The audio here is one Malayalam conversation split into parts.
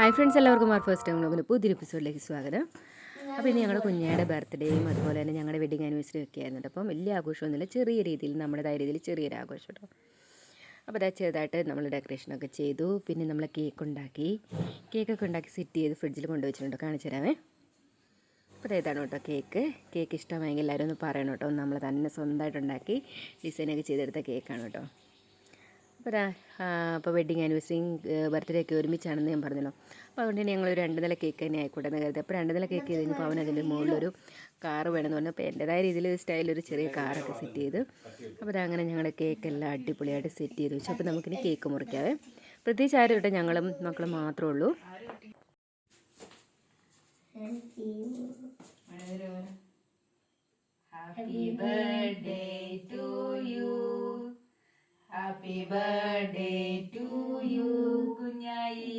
ഹായ് ഫ്രണ്ട്സ് എല്ലാവർക്കും ആർ ഫസ്റ്റ് ടൈം വ്ളോഗിന് പുതിയൊരു എപ്പിസോഡിലേക്ക് സ്വാഗതം. അപ്പോൾ ഇന്ന് ഞങ്ങളുടെ കുഞ്ഞാടെ ബർത്ത്ഡേയും അതുപോലെ തന്നെ ഞങ്ങളുടെ വെഡിങ് ആനിവേഴ്സറി ഒക്കെ ആയിരുന്നു. കേട്ടോ. അപ്പം വലിയ ആഘോഷമൊന്നുമില്ല ചെറിയ രീതിയിൽ നമ്മുടേതായ രീതിയിൽ ചെറിയൊരു ആഘോഷം കേട്ടോ അപ്പോൾ അതാ ചെറുതായിട്ട് നമ്മൾ ഡെക്കറേഷനൊക്കെ ചെയ്തു പിന്നെ നമ്മൾ കേക്ക് ഉണ്ടാക്കി. കേക്കൊക്കെ ഉണ്ടാക്കി സെറ്റ് ചെയ്ത് ഫ്രിഡ്ജിൽ കൊണ്ടുവച്ചിട്ടുണ്ട് കാണിച്ചു തരാമേ. അപ്പോൾ ഇതാണ് കേട്ടോ കേക്ക് കേക്ക് ഇഷ്ടമായെങ്കിൽ എല്ലാവരും ഒന്ന് പറയണം കേട്ടോ നമ്മൾ തന്നെ സ്വന്തമായിട്ട് ഉണ്ടാക്കി ഡിസൈനൊക്കെ ചെയ്തെടുത്ത കേക്കാണ് കേട്ടോ അപ്പോൾ അപ്പോൾ വെഡിങ് ആനിവേഴ്സറിയും ബർത്ത്ഡേ ഒക്കെ ഒരുമിച്ചാണെന്ന് ഞാൻ പറഞ്ഞല്ലോ. അപ്പോൾ അതുകൊണ്ട് തന്നെ ഞങ്ങൾ ഒരു രണ്ട് നില കേക്ക് തന്നെ ആയിക്കോട്ടെ എന്ന് കരുതി. അപ്പോൾ രണ്ട് നില കേക്ക് ചെയ്ത് കഴിഞ്ഞപ്പോൾ അവൻ അതിന്റെ മുകളിലൊരു കാറ് വേണമെന്ന് പറഞ്ഞു. അപ്പോൾ എന്റെതായ രീതിയിൽ സ്റ്റൈലിൽ ഒരു ചെറിയ കാറൊക്കെ സെറ്റ് ചെയ്ത് അപ്പോൾ അതങ്ങനെ ഞങ്ങളുടെ കേക്ക് എല്ലാം അടിപൊളിയായിട്ട് സെറ്റ് ചെയ്ത് വെച്ചു. അപ്പോൾ നമുക്കിനി കേക്ക് മുറിക്കാവേ. പ്രത്യേകിച്ച് ആരും കേട്ടോ ഞങ്ങളും മക്കളും മാത്രമേ ഉള്ളൂ. Happy birthday to you happy birthday to you കുഞ്ഞായി.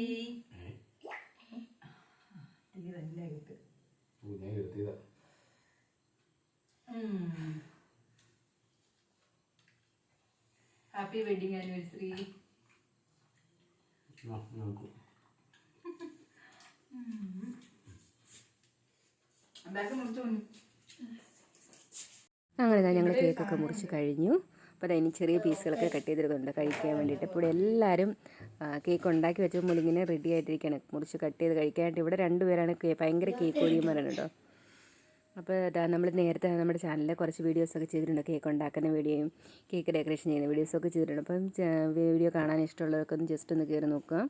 ഓ, ഞാൻ എടുത്തതാ ഹാപ്പി വെഡിങ് ആനിവേഴ്സറി അങ്ങനെ ഞങ്ങൾ കേക്കൊക്കെ മുറിച്ച് കഴിഞ്ഞു. അപ്പോൾ അതിന് ചെറിയ പീസുകളൊക്കെ കട്ട് ചെയ്തിട്ടുണ്ട് കഴിക്കാൻ വേണ്ടിയിട്ട്. ഇപ്പോൾ ഇവിടെ എല്ലാവരും കേക്ക് ഉണ്ടാക്കി വെച്ച മുലിങ്ങനെ റെഡി ആയിട്ടിരിക്കുകയാണ് മുറിച്ച് കട്ട് ചെയ്ത് കഴിക്കാനായിട്ട് ഇവിടെ രണ്ടുപേരാണ് ഭയങ്കര കേക്ക് കൊതിയന്മാരാണ് കേട്ടോ. അപ്പോൾ നമ്മൾ നേരത്തെ നമ്മുടെ ചാനലിൽ കുറച്ച് വീഡിയോസൊക്കെ ചെയ്തിട്ടുണ്ട്. കേക്ക് ഉണ്ടാക്കുന്ന വീഡിയോയും കേക്ക് ഡെക്കറേഷൻ ചെയ്യുന്ന വീഡിയോസൊക്കെ ചെയ്തിട്ടുണ്ട്. അപ്പം വീഡിയോ കാണാൻ ഇഷ്ടമുള്ളവർക്ക് ഒന്ന് ജസ്റ്റ് ഒന്ന് കയറി നോക്കുക.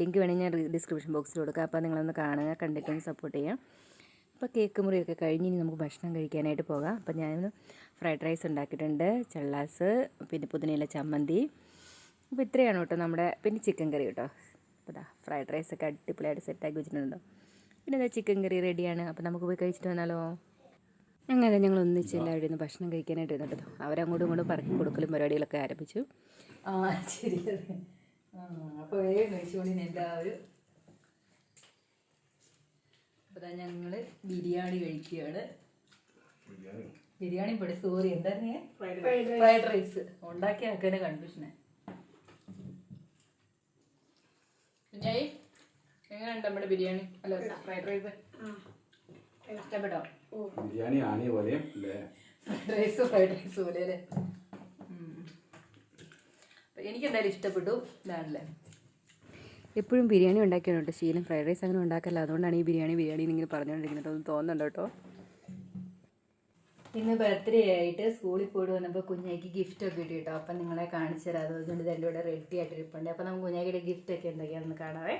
ലിങ്ക് വേണമെങ്കിൽ ഞാൻ ഡിസ്ക്രിപ്ഷൻ ബോക്സിൽ കൊടുക്കുക അപ്പോൾ നിങ്ങളൊന്ന് കാണുക കണ്ടിട്ടൊന്ന് സപ്പോർട്ട് ചെയ്യാം അപ്പോൾ കേക്ക് മുറിയൊക്കെ കഴിഞ്ഞ് ഇനി നമുക്ക് ഭക്ഷണം കഴിക്കാനായിട്ട് പോകാം. അപ്പോൾ ഞാൻ ഫ്രൈഡ് റൈസ് ഉണ്ടാക്കിയിട്ടുണ്ട് ചള്ളാസ് പിന്നെ പുതിനയില ചമ്മന്തി. അപ്പോൾ ഇത്രയാണ് കേട്ടോ നമ്മുടെ പിന്നെ ചിക്കൻ കറി കേട്ടോ. അപ്പോൾ ദാ ഫ്രൈഡ് റൈസ് ഒക്കെ അടിപൊളിയായിട്ട് സെറ്റാക്കി വെച്ചിട്ടുണ്ടോ പിന്നെ എന്താ ചിക്കൻ കറി റെഡിയാണ് അപ്പോൾ നമുക്ക് പോയി കഴിച്ചിട്ട് വന്നാലോ? അങ്ങനെ ഞങ്ങൾ ഒന്നിച്ച് എല്ലാവരും ഇരുന്ന് ഭക്ഷണം കഴിക്കാനായിട്ട് ഇരുന്നിട്ട് അവരങ്ങോട്ടും ഇങ്ങോട്ടും പറക്കി കൊടുക്കലും പരിപാടികളൊക്കെ ആരംഭിച്ചു. ആ ശരി. അപ്പോൾ എല്ലാവരും ഞങ്ങൾ ബിരിയാണി കഴിക്കുകയാണ്. ബിരിയാണി? പൊടി സോറി എന്തായിരുന്നു ഫ്രൈഡ് റൈസ്. ഉണ്ടാക്കി ആക്കാനെ കൺഫ്യൂഷനെ എങ്ങനെയുണ്ട് നമ്മുടെ ബിരിയാണി? അല്ല ഫ്രൈഡ് റൈസ്. ഇഷ്ടപ്പെട്ടോ? ബിരിയാണി ആണിയ പോലെയും അല്ലേ? ഫ്രൈഡ് റൈസ് ഫ്രൈഡ് റൈസ് പോലെ അല്ലേ എനിക്ക് എന്തായാലും ഇഷ്ടപ്പെട്ടു. ഇതാണല്ലേ? എപ്പോഴും ബിരിയാണി ഉണ്ടാക്കിയാണ് കേട്ടോ ശീലം ഫ്രൈഡ് റൈസ് അങ്ങനെ ഉണ്ടാക്കല്ല. അതുകൊണ്ടാണ് ഈ ബിരിയാണി ബിരിയാണി ഇങ്ങനെ പറഞ്ഞുകൊണ്ടിരിക്കുന്നത്. ഒന്ന് തോന്നുന്നുണ്ട് കേട്ടോ? ഇന്ന് ബർത്ത്ഡേ ആയിട്ട് സ്കൂളിൽ പോയിട്ട് വന്നപ്പോൾ കുഞ്ഞായിക്ക് ഗിഫ്റ്റ് ഒക്കെ കിട്ടി കേട്ടോ. അപ്പം നിങ്ങളെ കാണിച്ചു തരാം. അതുകൊണ്ട് ഇത് എന്റെ കൂടെ റെഡി ആയിട്ട് ഇരിപ്പുണ്ട്. അപ്പം നമുക്ക് കുഞ്ഞായിയുടെ ഗിഫ്റ്റ് ഒക്കെ എന്തൊക്കെയാണെന്ന് കാണാവേ.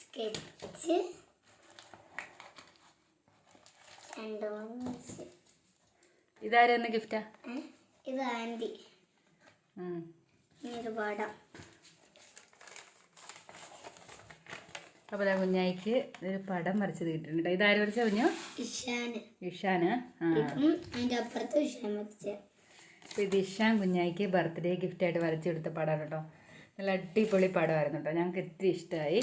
സ്കെച്ച് രണ്ട് മൂന്ന്. സ്- ഇതാരെന്ന് ഗിഫ്റ്റാ? ഇത് ആന്റി. പടം അപ്പോൾ കുഞ്ഞായിക്ക് ഒരു പടം വരച്ചത് കിട്ടിയിട്ടുണ്ട് കേട്ടോ. ഇതാര് വരച്ച കുഞ്ഞു? ഇഷാന്. ഇഷാന്. അപ്പുറത്ത് ഇഷാൻ അപ്പോൾ ഇത് ഇഷാൻ കുഞ്ഞായിക്ക് ബർത്ത്ഡേ ഗിഫ്റ്റായിട്ട് വരച്ചു കൊടുത്ത പടമാണ് കേട്ടോ. നല്ല അടിപൊളി പടമായിരുന്നു കേട്ടോ. ഞങ്ങൾക്ക് ഇത്തിരി ഇഷ്ടമായി.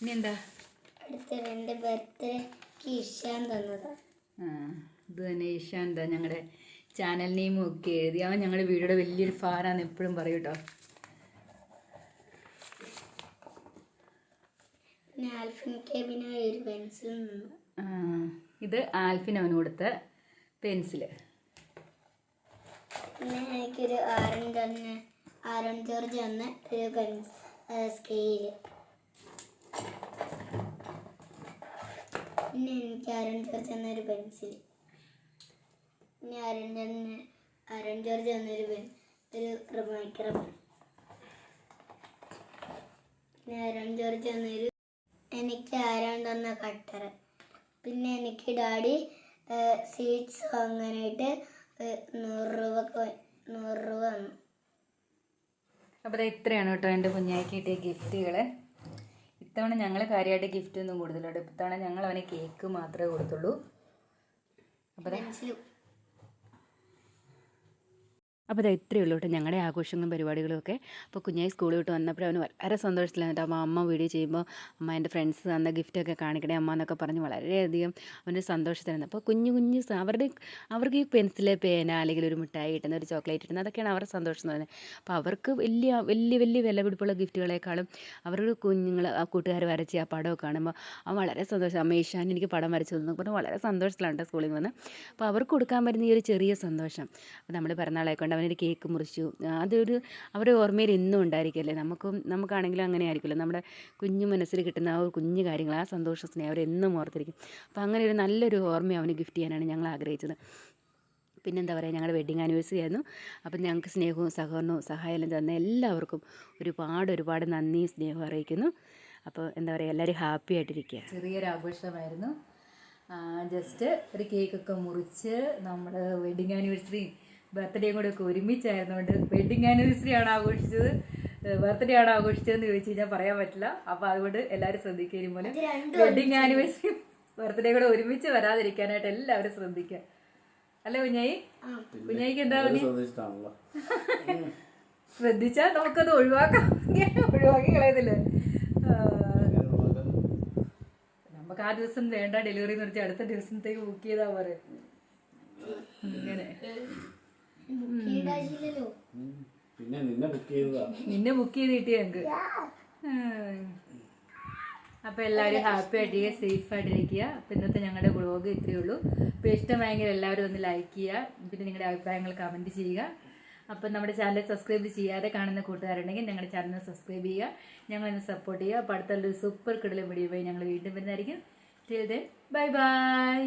ഇനി എന്താ? അടുത്ത എന്റെ ബർത്ത്ഡേക്ക് ഇഷാൻ തന്നതാ. ആ, ഇത് തന്നെ ഇഷാന്ത ഞങ്ങളുടെ ചാനൽ നെയിമും ഒക്കെ എഴുതി. അവൻ ഞങ്ങളുടെ വീടിയുടെ വലിയൊരു ഫാനാന്ന് എപ്പോഴും പറയും കേട്ടോ ഇത് ആൽഫിൻ അവന് കൊടുത്ത പെൻസിൽ പിന്നെ എനിക്കൊരു ആരൻ തന്നെ ആരൺ ജോർജ് തന്ന ഒരു പെൻസ് സ്കെയിൽ പിന്നെ എനിക്ക് ആരൺ ജോർജ് തന്ന ഒരു പെൻസിൽ ആരൺ തന്നെ ആരൺ ജോർജ് എന്നൊരു പേര് ഒരു മൈക്രോ പിന്നെ അരൺ ജോർജ് എന്നൊരു എനിക്ക് ആരാൻ തന്ന കട്ടർ പിന്നെ എനിക്ക് ഡാഡി സ്വീറ്റ്സ് വാങ്ങാനായിട്ട് നൂറ് രൂപ നൂറ് രൂപ തന്നു. അപ്പോൾ ഇത്രയാണ് കേട്ടോ എന്റെ കുഞ്ഞായി കിട്ടിയ ഗിഫ്റ്റുകൾ ഇത്തവണ ഞങ്ങൾ കാര്യമായിട്ട് ഗിഫ്റ്റ് ഒന്നും കൊടുത്തില്ല ഇത്തവണ ഞങ്ങൾ അവന് കേക്ക് മാത്രമേ കൊടുത്തുള്ളൂ. അപ്പോൾ അപ്പോൾ ഇത് ഇത്രയേ ഉള്ളൂ കേട്ടോ ഞങ്ങളുടെ ആഘോഷങ്ങളും പരിപാടികളും ഒക്കെ. അപ്പോൾ കുഞ്ഞായി സ്കൂളിൽ വിട്ട് വന്നപ്പോൾ അവന് വളരെ സന്തോഷത്തിലായിരുന്നു അപ്പോൾ അമ്മ വീഡിയോ ചെയ്യുമ്പോൾ അമ്മ എന്റെ ഫ്രണ്ട്സ് തന്ന ഗിഫ്റ്റൊക്കെ കാണിക്കണേ അമ്മ എന്നൊക്കെ പറഞ്ഞ് വളരെയധികം അവന്റെ സന്തോഷത്തിലായിരുന്നു. അപ്പോൾ കുഞ്ഞു കുഞ്ഞു അവരുടെ അവർക്ക് ഈ പെൻസിൽ പേന അല്ലെങ്കിൽ ഒരു മിഠായി കിട്ടുന്ന ഒരു ചോക്ലേറ്റ് കിട്ടുന്ന അതൊക്കെയാണ് അവരുടെ സന്തോഷം എന്ന് പറയുന്നത്. അപ്പോൾ അവർക്ക് വലിയ വലിയ വലിയ വിലപിടിപ്പുള്ള ഗിഫ്റ്റുകളെക്കാളും അവരുടെ കുഞ്ഞുങ്ങൾ ആ കൂട്ടുകാർ വരച്ച് ആ പടമൊക്കെ കാണുമ്പോൾ അവൻ വളരെ സന്തോഷം. അമ്മ ഈശാൻ എനിക്ക് പടം വരച്ചു തന്നു പറഞ്ഞ് വളരെ സന്തോഷത്തിലാണ് കേട്ടോ സ്കൂളിൽ നിന്ന് അപ്പോൾ അവർക്ക് കൊടുക്കാൻ പറ്റുന്ന ഈ ഒരു ചെറിയ സന്തോഷം. അപ്പോൾ നമ്മൾ പിറന്നാളെ കൊണ്ട് അവനൊരു കേക്ക് മുറിച്ചു. അതൊരു അവരുടെ ഓർമ്മയിൽ എന്നും ഉണ്ടായിരിക്കുമല്ലേ നമുക്കും നമുക്കാണെങ്കിലും അങ്ങനെ ആയിരിക്കുമല്ലോ. നമ്മുടെ കുഞ്ഞു മനസ്സിൽ കിട്ടുന്ന ആ ഒരു കുഞ്ഞു കാര്യങ്ങൾ ആ സന്തോഷ സ്നേഹം അവരെന്നും ഓർത്തിരിക്കും. അപ്പോൾ അങ്ങനെ ഒരു നല്ലൊരു ഓർമ്മ അവന് ഗിഫ്റ്റ് ചെയ്യാനാണ് ഞങ്ങൾ ആഗ്രഹിച്ചത്. പിന്നെന്താ പറയുക ഞങ്ങളുടെ വെഡിങ് ആനിവേഴ്സറി ആയിരുന്നു. അപ്പം ഞങ്ങൾക്ക് സ്നേഹവും സഹകരണവും സഹായം തന്ന എല്ലാവർക്കും ഒരുപാട് ഒരുപാട് നന്ദി സ്നേഹം അറിയിക്കുന്നു. അപ്പോൾ എന്താ പറയുക എല്ലാവരും ഹാപ്പി ആയിട്ടിരിക്കുക. ചെറിയൊരു ആഘോഷമായിരുന്നു. ജസ്റ്റ് ഒരു കേക്കൊക്കെ മുറിച്ച് നമ്മുടെ വെഡിങ് ആനിവേഴ്സറിയും ബർത്ത്ഡേയും കൂടെ ഒക്കെ ഒരുമിച്ചായിരുന്നുകൊണ്ട് വെഡിങ് ആനിവേഴ്സറി ആണ് ആഘോഷിച്ചത്. ബർത്ത്ഡേ ആണ് ആഘോഷിച്ചതെന്ന് ചോദിച്ചു കഴിഞ്ഞാൽ പറയാൻ പറ്റില്ല. അപ്പോൾ അതുകൊണ്ട് എല്ലാവരും ശ്രദ്ധിക്കുക പോലെ വെഡിങ് ആനിവേഴ്സറി ബർത്ത്ഡേ കൂടെ ഒരുമിച്ച് വരാതിരിക്കാനായിട്ട് എല്ലാവരും ശ്രദ്ധിക്കുക. അല്ലേ കുഞ്ഞായി? കുഞ്ഞായിക്ക് എന്താ ശ്രദ്ധിച്ചാൽ നമുക്കത് ഒഴിവാക്കാം. ഒഴിവാക്കി കളയത്തില്ലേ. നമുക്ക് ആ ദിവസം വേണ്ട ഡെലിവറി നിർത്തി അടുത്ത ദിവസത്തേക്ക് ബുക്ക് ചെയ്താ പറയാ ഇങ്ങനെ പിന്നെ നിന്നെ ബുക്ക് ചെയ്തതാ. നിന്നെ ബുക്ക് ചെയ്ത് കിട്ടിയ ഞങ്ങൾക്ക് അപ്പൊ എല്ലാവരും ഹാപ്പി ആയിട്ട് സേഫ് ആയിട്ടിരിക്കുക. അപ്പൊ ഇന്നത്തെ ഞങ്ങളുടെ വ്ളോഗ് ഇത്രയേ ഉള്ളൂ. അപ്പൊ ഇഷ്ടമായെങ്കിൽ എല്ലാവരും ഒന്ന് ലൈക്ക് ചെയ്യുക. പിന്നെ നിങ്ങളുടെ അഭിപ്രായങ്ങൾ കമന്റ് ചെയ്യുക. അപ്പം നമ്മുടെ ചാനൽ സബ്സ്ക്രൈബ് ചെയ്യാതെ കാണുന്ന കൂട്ടുകാരുണ്ടെങ്കിൽ ഞങ്ങളുടെ ചാനൽ സബ്സ്ക്രൈബ് ചെയ്യുക. ഞങ്ങൾ ഇന്ന് സപ്പോർട്ട് ചെയ്യുക. അപ്പോൾ അടുത്തുള്ള ഒരു സൂപ്പർ കിടലും വീഡിയോ പോയി ഞങ്ങൾ വീണ്ടും വരുന്നതായിരിക്കും. Bye bye